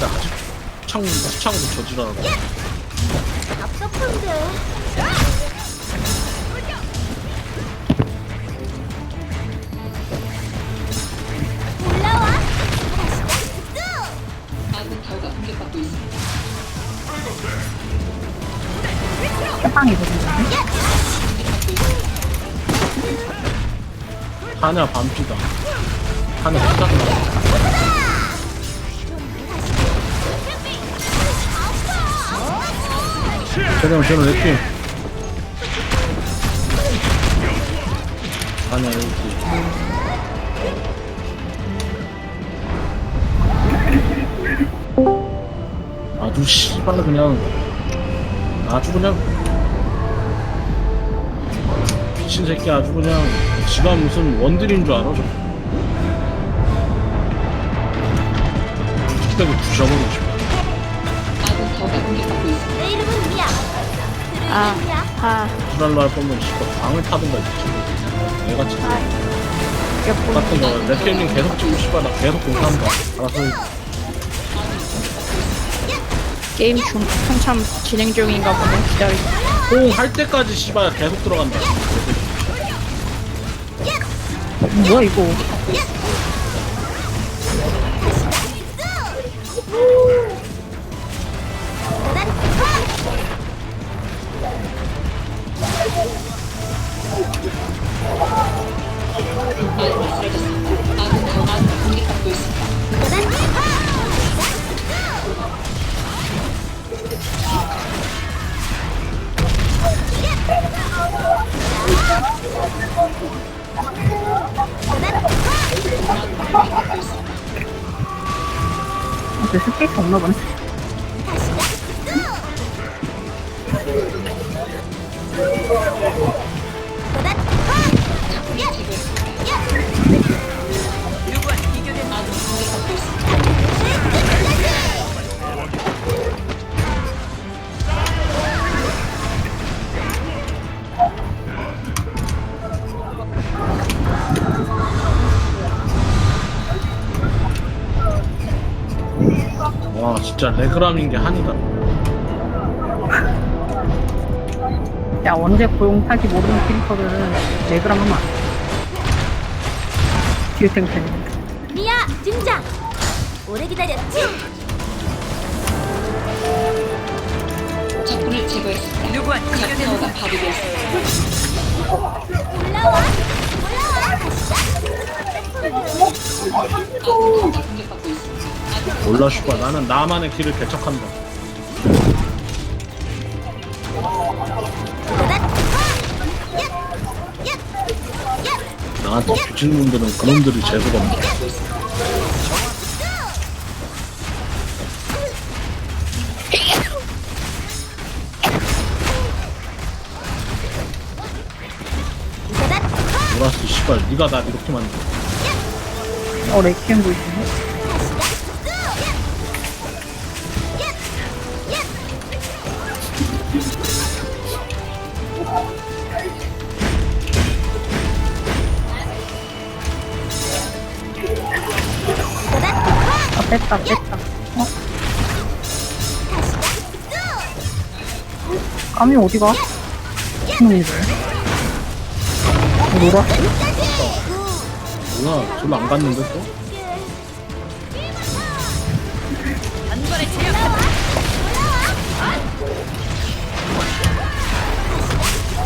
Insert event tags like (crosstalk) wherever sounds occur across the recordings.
하는데 아직 창 창으로 저지라고. 답답한데. 올라와. 아군 타워가 공격받고 있습니다. 해방이거든요. 하냐 반피다. 하냐 피다. 쟤는 쟤는 렉킹. 하냐 여기. 아주 씨발 그냥 아주 그냥 미친 새끼 아주 그냥 지가 무슨 원딜인 줄 알아 저 뚝배기 부셔버리고 싶어 타워가 공격받고 있습니다. 내 이름은 미야. 아. 아, 불알로 할 거면 씨발 방을 타든가 이지 내가 몇 같은 거 랩게임 계속 찍고 씨발 나 계속 공부한다 알아서 해. 게임 중 한참 진행 중인가 보네. 기다리. 호응할 때까지 씨발 계속 들어간다 어, 뭐야 이거? 내 스페이스 없나 보네. 와 진짜 레그람인 게 한이다 야 언제 고용 탈지 모르는 캐릭터들은 레그람 하면 안 돼. 딜탱탱. 미야 등장. 오래 기다렸지? 적군을 제거했습니다. 누구한 적 타워가 파괴되었습니다. 올라와. 올라와. 아군 타워가 공격받고 있습니다. 아군 몰라 슈퍼 나는 나만의 길을 개척한다 나한테 뒤진 놈들은 그놈들이 재수가 없다 노라스 씨발 니가 나 이렇게 만들어 어 레키엠도 있네. 뺐다 뺐다. 어? 까미 어디가? 놈이들. 놀았어? 뭐야 별로 안 갔는데 또?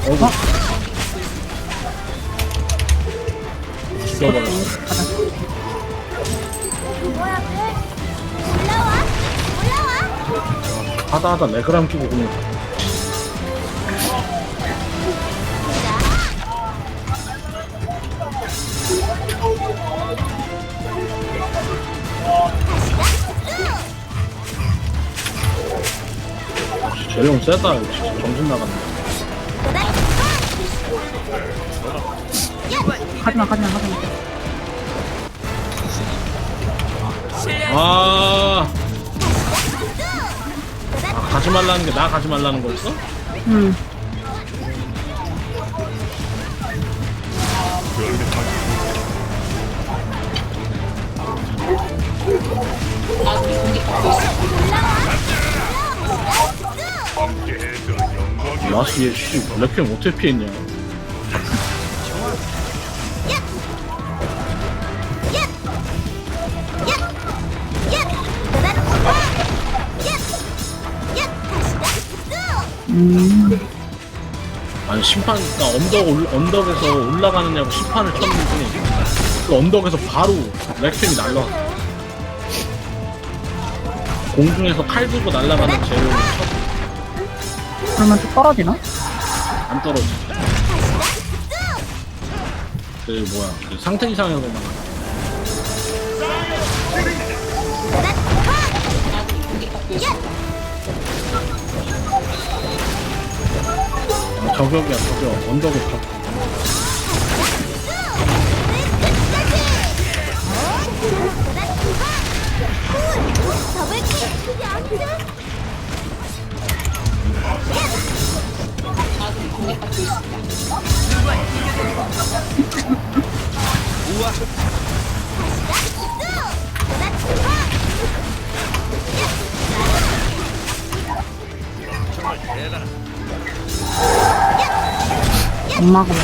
어구 하다 하다 레그람 끼고 그냥. 저형 세다 진짜 정신 나갔네. 가지마 가지마 가지마. 아, 아 가지 말라는 게 나 가지 말라는 거였어? 응. 아군이 공격받고 어떻게 피했냐? 음, 아니 심판 그러니까 언덕 올, 언덕에서 올라가느냐고 심판을 쳤는데 그 언덕에서 바로 레퀴엠이 날라왔어. 공중에서 칼 들고 날아가는 쟤를 그러면 또 떨어지나? 안 떨어져. 그 뭐야 그 상태 이상에서만 저격이야 저격. 언덕에 저 아군이 엄마가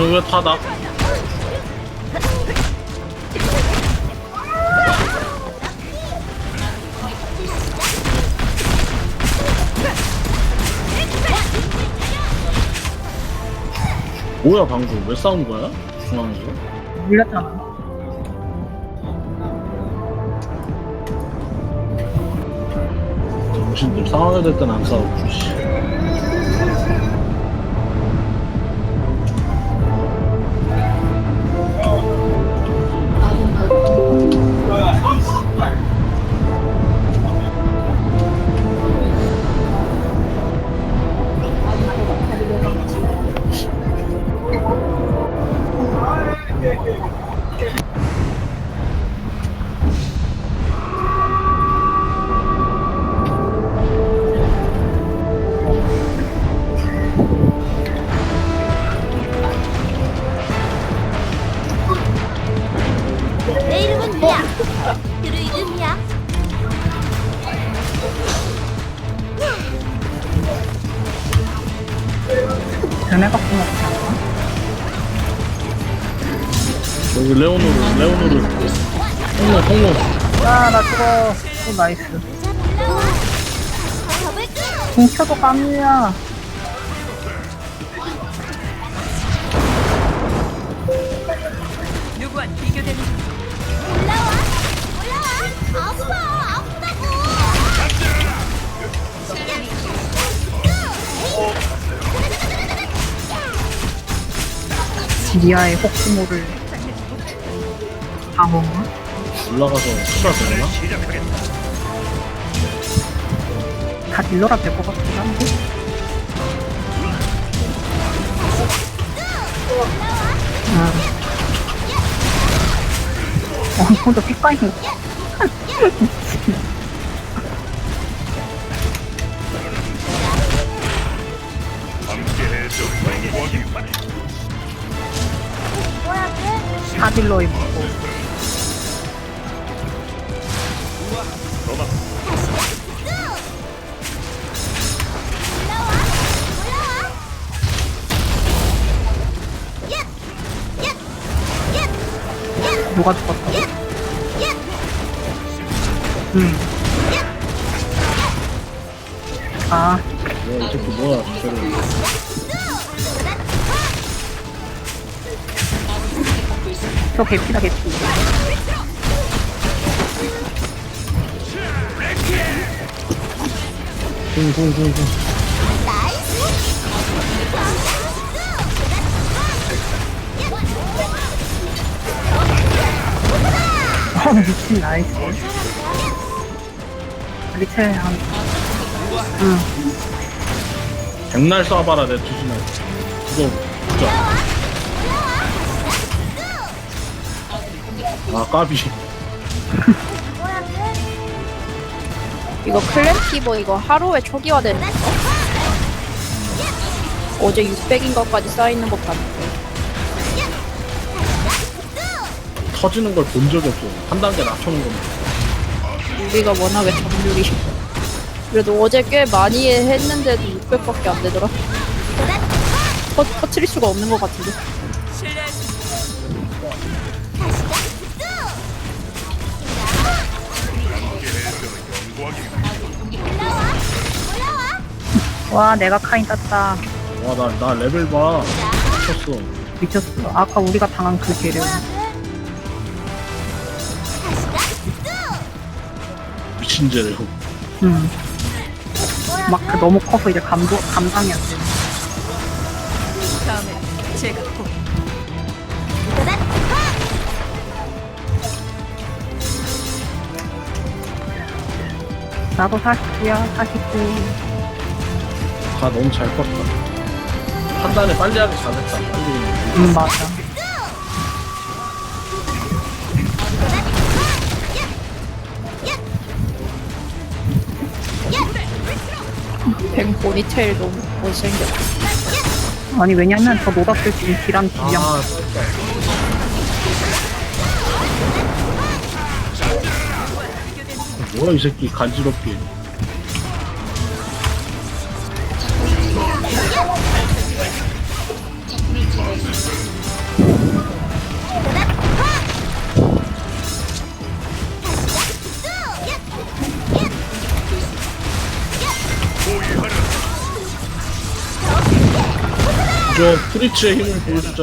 아니 왜다 나? 뭐야 방금 왜 싸운 거야? 중앙에서? 물렸잖아. 정신들 싸워야 될 땐 안 싸우고 씨. 내 이름은 미야. 드루이드 미야. 걔네 갖고 먹지 여기 레오노르 레오노르 홍로 홍로 아, 나 죽어. 오, 나이스. 올라와. 올라와. 아파. 아프다고. 지리아의 혹부모를 방어가? 올라가서 수사 되나? 다 딜러라 될 것 같긴 한데? 아. 어, 혼자 돼? 다 딜러 입고. 죽었다고? 얏! 응. 아, 이 새끼 뭐야 있습니다. 저 개피다 개피 궁궁궁궁. 어 미친 나이스 리첼 한 응. 백날 쏴봐라 내 두준아 그거 진짜 아 까비? (laughs) 이거 클램피버 이거 하루에 초기화되는 거? 어제 600인 것까지 쌓이는 것 같은데 터지는 걸 본 적이 없어. 한 단계 낮춰놓은 겁니다 우리가 워낙에 점률이 그래도 어제 꽤 많이 했는데도 600밖에 안 되더라. 터, 터트릴 수가 없는 것 같은데 와 내가 카인 땄다 와 나 나 레벨 봐 미쳤어 미쳤어 아까 우리가 당한 그 재료 미친 죄래요 응. 막그 너무 커서 이제 감도, 감당이 안 돼. 나도 49야, 49. 다 너무 잘 컸다. 판단을 빨리 하기 잘했다. 빨리 응, 맞아. 뱅 보니테일 너무 못생겼어 아니, 왜냐면 저 노답들 지금 딜한 딜량. 아 쌀까 뭐야 이 새끼. 간지럽게 저 프리츠의 힘을 보여주자.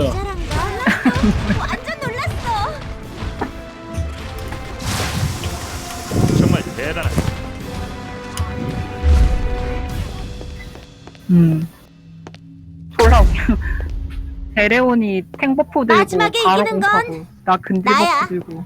완전 놀랐어. 정말 대단하다. 음. 졸라 웃겨. 데레온이 탱버프 들고 마지막에 바로 이기는 건 공사고 나 근질 나야. 버프 들고